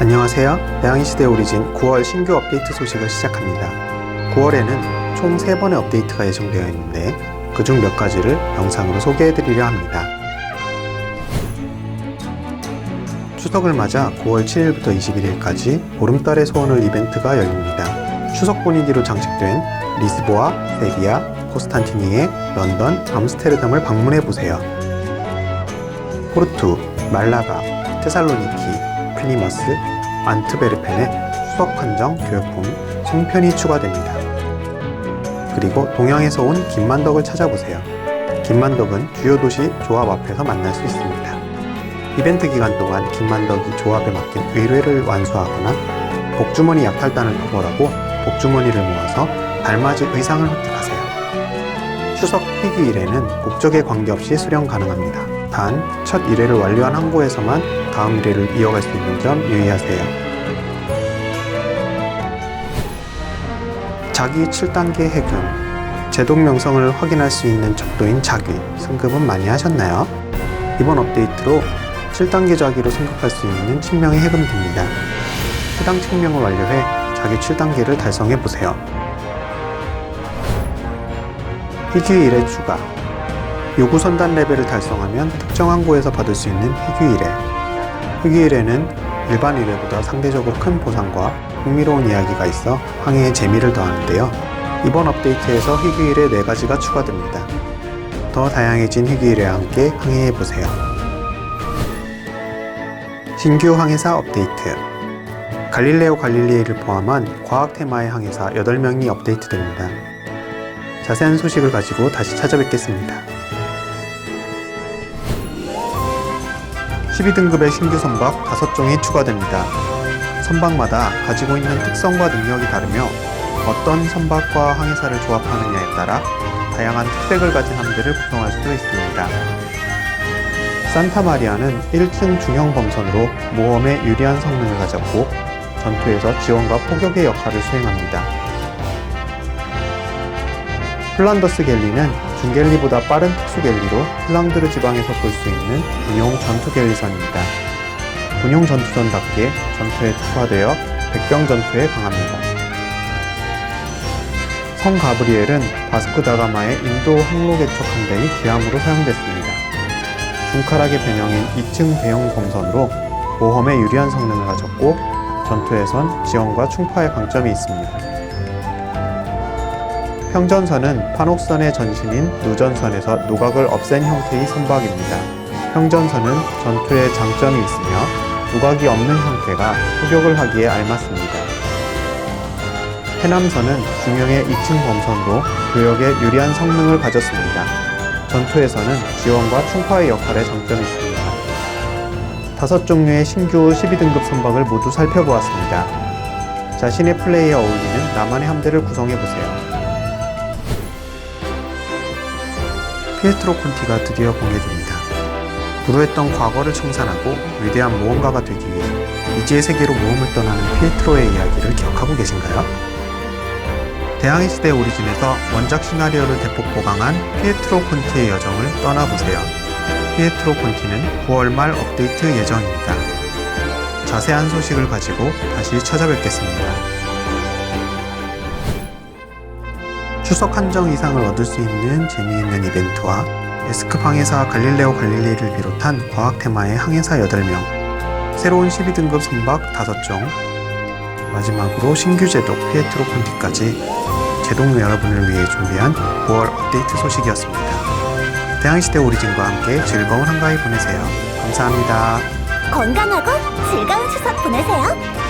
안녕하세요. 대항시대 오리진 9월 신규 업데이트 소식을 시작합니다. 9월에는 총 3번의 업데이트가 예정되어 있는데 그중 몇 가지를 영상으로 소개해드리려 합니다. 추석을 맞아 9월 7일부터 21일까지 보름달의 소원을 이벤트가 열립니다. 추석 분위기로 장식된 리스보아, 세비야, 코스탄티니에, 런던, 암스테르담을 방문해 보세요. 포르투, 말라가, 테살로니키, 플리머스, 안트베르펜에 수석 한정, 교육품, 송편이 추가됩니다. 그리고 동양에서 온 김만덕을 찾아보세요. 김만덕은 주요 도시 조합 앞에서 만날 수 있습니다. 이벤트 기간 동안 김만덕이 조합에 맡긴 의뢰를 완수하거나 복주머니 약탈단을 토벌하고 복주머니를 모아서 달맞이 의상을 획득하세요. 추석 희귀일에는 국적에 관계없이 수령 가능합니다. 단, 첫 일회를 완료한 항구에서만 다음 일회를 이어갈 수 있는 점 유의하세요. 자기 7단계 해금 제동 명성을 확인할 수 있는 척도인 자기 승급은 많이 하셨나요? 이번 업데이트로 7단계 자기로 승급할 수 있는 칙명이 해금됩니다. 해당 칙명을 완료해 자기 7단계를 달성해 보세요. 희귀 일의 추가 요구 선단 레벨을 달성하면 특정 항구에서 받을 수 있는 희귀일회 희귀일회는 일반 일회보다 상대적으로 큰 보상과 흥미로운 이야기가 있어 항해의 재미를 더하는데요. 이번 업데이트에서 희귀일회 4가지가 추가됩니다. 더 다양해진 희귀일회와 함께 항해해보세요. 신규 항해사 업데이트 갈릴레오 갈릴리에를 포함한 과학 테마의 항해사 8명이 업데이트됩니다. 자세한 소식을 가지고 다시 찾아뵙겠습니다. 12등급의 신규 선박 5종이 추가됩니다. 선박마다 가지고 있는 특성과 능력이 다르며 어떤 선박과 항해사를 조합하느냐에 따라 다양한 특색을 가진 함대를 구성할 수도 있습니다. 산타마리아는 1층 중형 범선으로 모험에 유리한 성능을 가졌고 전투에서 지원과 포격의 역할을 수행합니다. 플란더스 갤리는 중갤리보다 빠른 특수 갤리로 플랑드르 지방에서 볼 수 있는 군용 전투 갤리선입니다. 군용 전투선답게 전투에 특화되어 백병 전투에 강합니다. 성 가브리엘은 바스크 다가마의 인도 항로 개척 함대의 기함으로 사용됐습니다. 중카락의 변형인 2층 대형 범선으로 모험에 유리한 성능을 가졌고 전투에선 지원과 충파의 강점이 있습니다. 평전선은 판옥선의 전신인 누전선에서 누각을 없앤 형태의 선박입니다. 평전선은 전투에 장점이 있으며 누각이 없는 형태가 포격을 하기에 알맞습니다. 해남선은 중형의 2층 범선으로 교역에 유리한 성능을 가졌습니다. 전투에서는 지원과 충파의 역할에 장점이 있습니다. 다섯 종류의 신규 12등급 선박을 모두 살펴보았습니다. 자신의 플레이에 어울리는 나만의 함대를 구성해보세요. 피에트로 콘티가 드디어 공개됩니다. 불우했던 과거를 청산하고 위대한 모험가가 되기 위해 미지의 세계로 모험을 떠나는 피에트로의 이야기를 기억하고 계신가요? 대항해 시대 오리진에서 원작 시나리오를 대폭 보강한 피에트로 콘티의 여정을 떠나보세요. 피에트로 콘티는 9월 말 업데이트 예정입니다. 자세한 소식을 가지고 다시 찾아뵙겠습니다. 추석 한정 이상을 얻을 수 있는 재미있는 이벤트와 에스크 항해사 갈릴레오 갈릴리를 비롯한 과학 테마의 항해사 8명, 새로운 12등급 선박 5종, 마지막으로 신규 제독 피에트로 콘티까지 제동 여러분을 위해 준비한 9월 업데이트 소식이었습니다. 대항시대 오리진과 함께 즐거운 한가위 보내세요. 감사합니다. 건강하고 즐거운 추석 보내세요.